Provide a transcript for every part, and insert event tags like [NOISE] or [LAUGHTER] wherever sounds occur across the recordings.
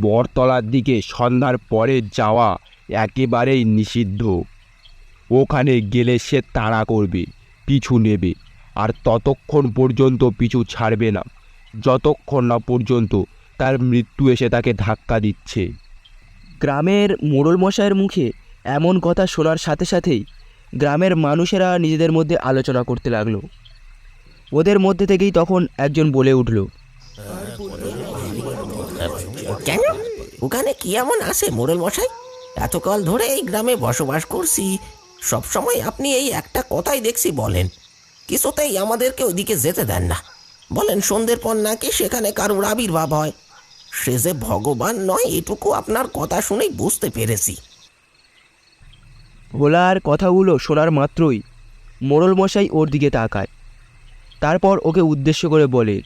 বরতলার দিকে সন্ধ্যার পরে যাওয়া একেবারেই নিষিদ্ধ। ওখানে গেলে সে তাড়া করবে, পিছু নেবে, আর ততক্ষণ পর্যন্ত পিছু ছাড়বে না। যতক্ষণ না পর্যন্ত তার মৃত্যু এসে তাকে ধাক্কা দিচ্ছে। গ্রামের মোড়ল মশাইয়ের মুখে এমন কথা শোনার সাথে সাথেই গ্রামের মানুষেরা নিজেদের মধ্যে আলোচনা করতে লাগল। ওদের মধ্যে থেকেই তখন একজন বলে উঠল কেন? ওখানে কি এমন আছে মোড়ল মশাই? এতকাল ধরে এই গ্রামে বসবাস করছি। সব সময় আপনি এই একটা কথাই দেখছি বলেন। কিছুতেই আমাদেরকে ওইদিকে যেতে দেন না। বলেন সন্ধ্যের পর নাকি সেখানে কারুর আবির্ভাব হয়? সে যে ভগবান নয় এটুকু আপনার কথা শুনেই বুঝতে পেরেছি। ভোলার কথাগুলো শোনার মাত্রই মোড়ল মশাই ওর দিকে তাকায়। তারপর ওকে উদ্দেশ্য করে বলে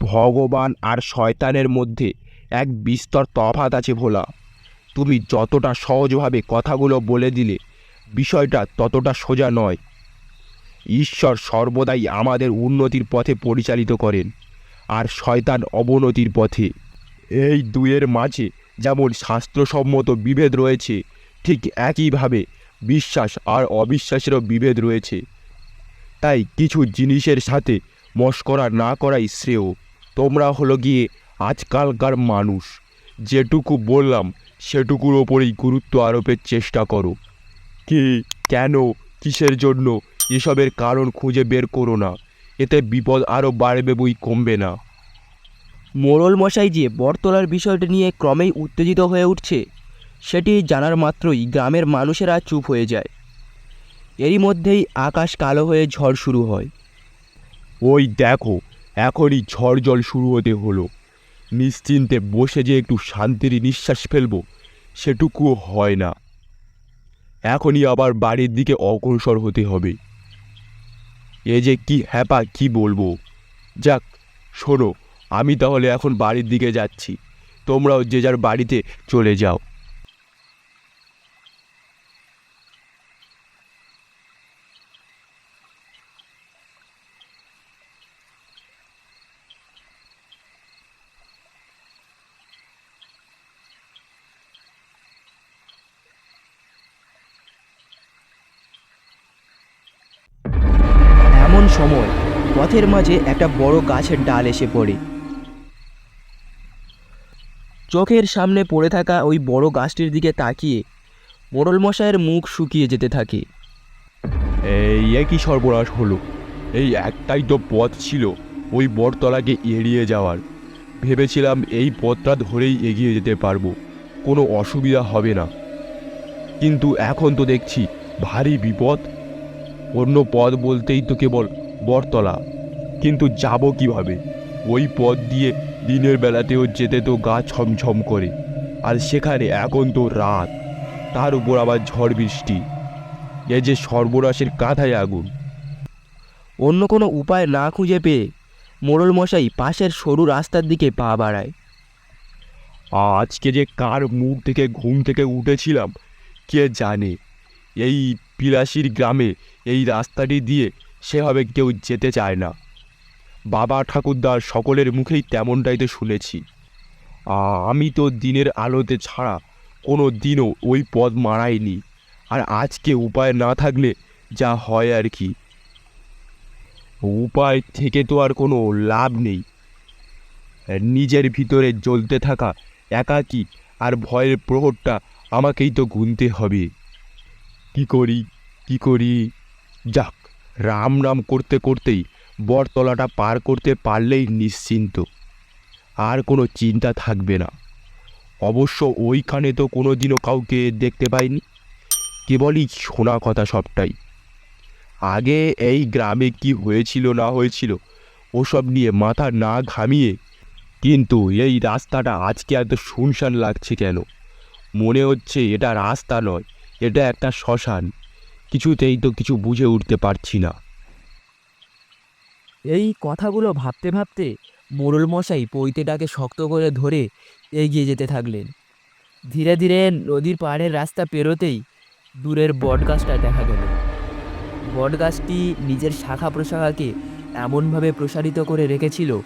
ভগবান আর শয়তানের মধ্যে এক বিস্তর তফাত আছে ভোলা। তুমি যতটা সহজভাবে কথাগুলো বলে দিলে, বিষয়টা ততটা সোজা নয়। ঈশ্বর সর্বদাই আমাদের উন্নতির পথে পরিচালিত করেন, আর শয়তান অবনতির পথে। এই দুয়ের মাঝে যেমন শাস্ত্রসম্মত বিভেদ রয়েছে, ঠিক একইভাবে বিশ্বাস আর অবিশ্বাসেরও বিভেদ রয়েছে। তাই কিছু জিনিসের সাথে মস্করা না করাই শ্রেয়। তোমরা হলো গিয়ে আজকালকার মানুষ। যেটুকু বললাম সেটুকুর ওপরেই গুরুত্ব আরোপের চেষ্টা করো। কি কেন কিসের জন্য এসবের কারণ খুঁজে বের করো না। এতে বিপদ আরও বাড়বে বই কমবে না। মোড়ল মশাই যে বটতলার বিষয়টি নিয়ে ক্রমেই উত্তেজিত হয়ে উঠছে সেটি জানার মাত্রই গ্রামের মানুষেরা চুপ হয়ে যায়। এরই মধ্যেই আকাশ কালো হয়ে ঝড় শুরু হয়। ওই দেখো এখনই ঝড় জল শুরু হতে হলো। নিশ্চিন্তে বসে যে একটু শান্তির নিঃশ্বাস ফেলব, সেটুকুও হয় না। এখনই আবার বাড়ির দিকে অগ্রসর হতে হবে। এ যে কি হ্যাপা, কি বলব? যাক, শোনো, আমি তাহলে এখন বাড়ির দিকে যাচ্ছি। তোমরাও যে যার বাড়িতে চলে যাও। সময়। পথের মাঝে একটা বড় গাছের ডাল এসে পড়ে। চোখের সামনে পড়ে থাকা ওই বড় গাছটির দিকে তাকিয়ে মোড়ল মশাইয়ের মুখ শুকিয়ে যেতে থাকে। এই একই সর্বনাশ হলো। এই একটাই তো পথ ছিল ওই বটতলাকে এড়িয়ে যাওয়ার। ভেবেছিলাম এই পথটা ধরেই এগিয়ে যেতে পারব, কোনো অসুবিধা হবে না। কিন্তু এখন তো দেখছি ভারী বিপদ। অন্য পথ বলতেই তো কেবল বটতলা। কিন্তু যাব কীভাবে? ওই পথ দিয়ে দিনের বেলাতেও যেতে তো গা ছমছম করে। আর সেখানে এখন তো রাত। তার উপর আবার ঝড় বৃষ্টি। এ যে সর্বনাশের কাঁথায় আগুন। অন্য কোনো উপায় না খুঁজে পেয়ে মোড়ল মশাই পাশের সরু রাস্তার দিকে পা বাড়ায়। আজকে যে কার মুখ থেকে ঘুম থেকে উঠেছিলাম কে জানে? এই পিলাসির গ্রামে এই রাস্তাটি দিয়ে সেভাবে কেউ যেতে চায় না। বাবা ঠাকুরদার সকলের মুখেই তেমনটাই তো শুনেছি। আমি তো দিনের আলোতে ছাড়া কোনো দিনও ওই পদ মারাইনি আর আজকে উপায় না থাকলে যা হয় আর কি। উপায় থেকে তো আর কোনো লাভ নেই। নিজের ভিতরে জ্বলতে থাকা একাকী আর ভয়ের প্রহরটা আমাকেই তো গুনতে হবে। কি করি কি করি? যাক। রাম রাম করতে করতেই বটতলাটা পার করতে পারলেই নিশ্চিন্ত। আর কোনো চিন্তা থাকবে না। অবশ্য ওইখানে তো কোনো দিনও কাউকে দেখতে পাইনি। কেবলই শোনা কথা সবটাই। আগে এই গ্রামে কি হয়েছিল না হয়েছিল, ওসব নিয়ে মাথা না ঘামিয়ে, কিন্তু এই রাস্তাটা আজকে এত শুনশান লাগছে কেন? মনে হচ্ছে এটা রাস্তা নয়, এটা একটা শ্মশান। কিছুতেই তো কিছু বুঝে উঠতে পারছি না। এই কথাগুলো ভাবতে ভাবতে মোড়ল মশাই পৈতেটাকে শক্ত করে ধরে এগিয়ে যেতে থাকলেন। ধীরে ধীরে নদীর পাড়ের রাস্তা পেরোতেই দূরের বটগাছটা দেখা গেল। বটগাছটি নিজের শাখা প্রশাখাকে এমনভাবে প্রসারিত করে রেখেছিল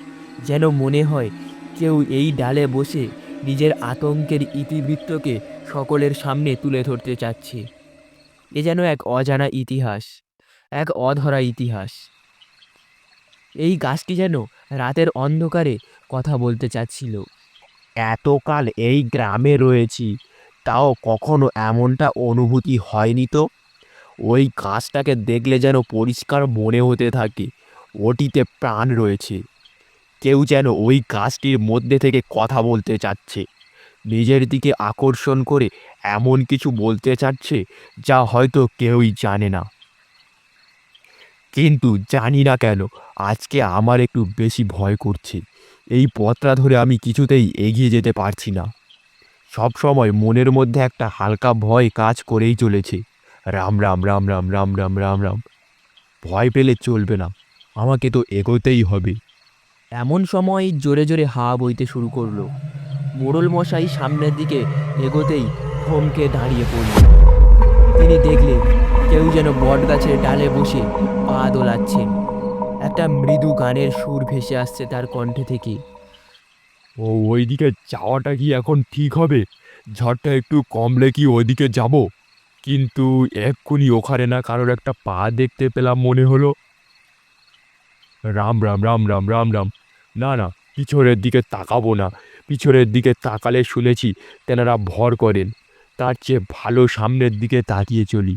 যেন মনে হয় কেউ এই ডালে বসে নিজের আতঙ্কের ইতিবৃত্তকে সকলের সামনে তুলে ধরতে চাচ্ছে। এ যেন এক অজানা ইতিহাস, এক অধরা ইতিহাস। এই গাছটি যেন রাতের অন্ধকারে কথা বলতে চাচ্ছিল। এতকাল এই গ্রামে রয়েছি, তাও কখনো এমনটা অনুভূতি হয়নি তো? ওই গাছটাকে দেখলে যেন পরিষ্কার মনে হতে থাকে, ওটিতে প্রাণ রয়েছে। কেউ যেন ওই গাছটির মধ্যে থেকে কথা বলতে চাচ্ছে। নিজের দিকে আকর্ষণ করে এমন কিছু বলতে চাচ্ছে যা হয়তো কেউই জানে না। কিন্তু জানি না কেন, আজকে আমার একটু বেশি ভয় করছে। এই পথটা ধরে আমি কিছুতেই এগিয়ে যেতে পারছি না। সব সময় মনের মধ্যে একটা হালকা ভয় কাজ করেই চলেছে। রাম রাম রাম রাম রাম রাম রাম রাম। ভয় পেলে চলবে না। আমাকে তো এগোতেই হবে। এমন সময় জোরে জোরে হাওয়া বইতে শুরু করল। মোড়ল মশাই সামনের দিকে এগোতেই থমকে দাঁড়িয়ে পড়ল তিনি দেখলেন কেউ যেন বট গাছের ডালে বসে পা দোলাচ্ছেন। একটা মৃদু গানের সুর ভেসে আসছে তার কণ্ঠে থেকে। ও, ওইদিকে যাওয়াটা কি এখন ঠিক হবে? ঝড়টা একটু কমলে কি ওইদিকে যাব? কিন্তু এক্ষুনি ওখানে না কারোর একটা পা দেখতে পেলাম মনে হলো। রাম রাম রাম রাম রাম রাম। না না, পিছনের দিকে তাকাবো না। পিছনের দিকে তাকালে শুনেছি তেনারা ভর করেন। তার চেয়ে ভালো সামনের দিকে তাকিয়ে চলি।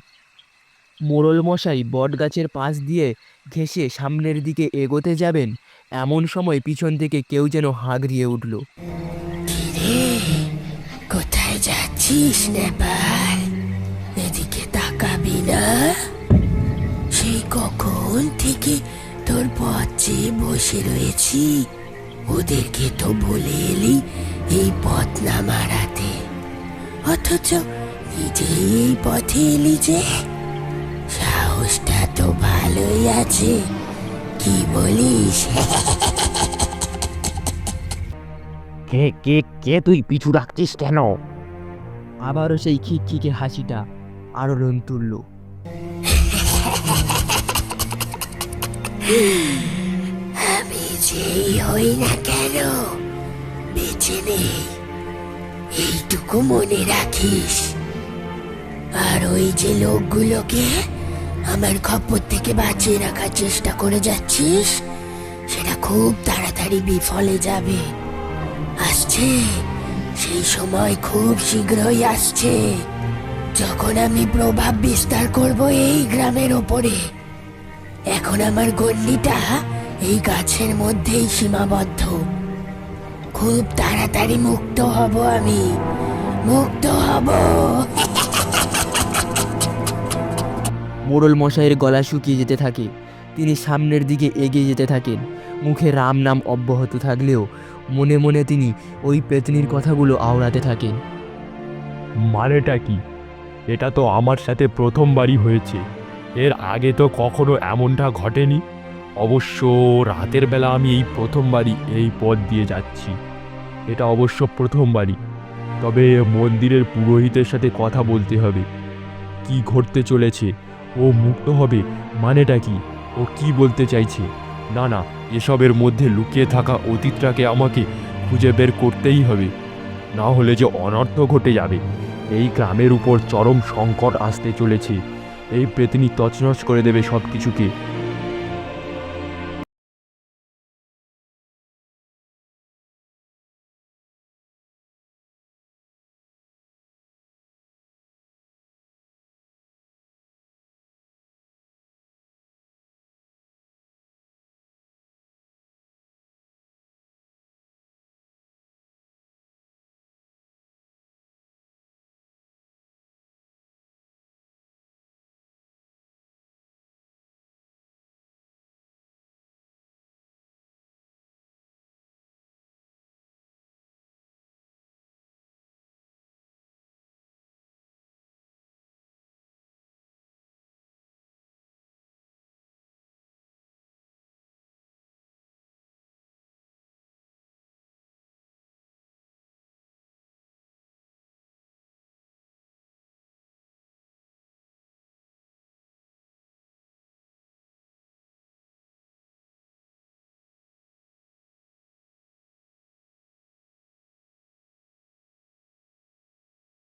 মোড়ল মশাই বট গাছের পাশ দিয়ে ঘেঁষে সামনের দিকে এগোতে যাবেন এমন সময় পিছন থেকে কেউ যেন হাঁকড়িয়ে উঠল। কোথায় যাচ্ছিস নেপাল? এদিকে তাকাবি না। সেই কখন থেকে তোর পথ চেয়ে বসে রয়েছি। ওদেরকে তো বলে এলি এই পথ না মারাতে অথচ নিজেই এই পথে এলি যে সাহসটা তো ভালোই আছে কি বলিস? [LAUGHS] কে কে কে তুই পিছু রাখছিস কেন? আবারও সেই খিকখিকে হাসিটা আলোড়ন তুলল। আমি যেই হই না কেন বেঁচে নেই এইটুকু মনে রাখিস আর ওই যে লোকগুলোকে আমার খপ্পর থেকে বাঁচিয়ে রাখার চেষ্টা করে যাচ্ছিস সেটা খুব তাড়াতাড়ি বিফলে যাবে আসছে সেই সময় খুব শীঘ্রই আসছে যখন আমি প্রভাব বিস্তার করব এই গ্রামের ওপরে এখন আমার গন্ডিটা এই গাছের মধ্যেই সীমাবদ্ধ। খুব তাড়াতাড়ি মুক্ত হব আমি। মুক্ত হব। মোড়ল মশাইয়ের গলা শুকিয়ে যেতে থাকে। তিনি সামনের দিকে এগিয়ে যেতে থাকেন। মুখে রাম নাম অব্যাহত থাকলেও মনে মনে তিনি ওই পেতনির কথাগুলো আওড়াতে থাকেন। মানেটা কি? এটা তো আমার সাথে প্রথমবারই হয়েছে। এর আগে তো কখনো এমনটা ঘটেনি? অবশ্য রাতের বেলা আমি এই প্রথমবারই এই পথ দিয়ে যাচ্ছি। এটা অবশ্য প্রথমবারই। তবে মন্দিরের পুরোহিতের সাথে কথা বলতে হবে। কি ঘটতে চলেছে? ও মুক্ত হবে? মানেটা কি? ও কি বলতে চাইছে? না না, এসবের মধ্যে লুকিয়ে থাকা অতীতটাকে আমাকে খুঁজে বের করতেই হবে। না হলে যে অনর্থ ঘটে যাবে। এই গ্রামের উপর চরম সংকট আসতে চলেছে। এই পেতনি তছনছ করে দেবে সব কিছুকে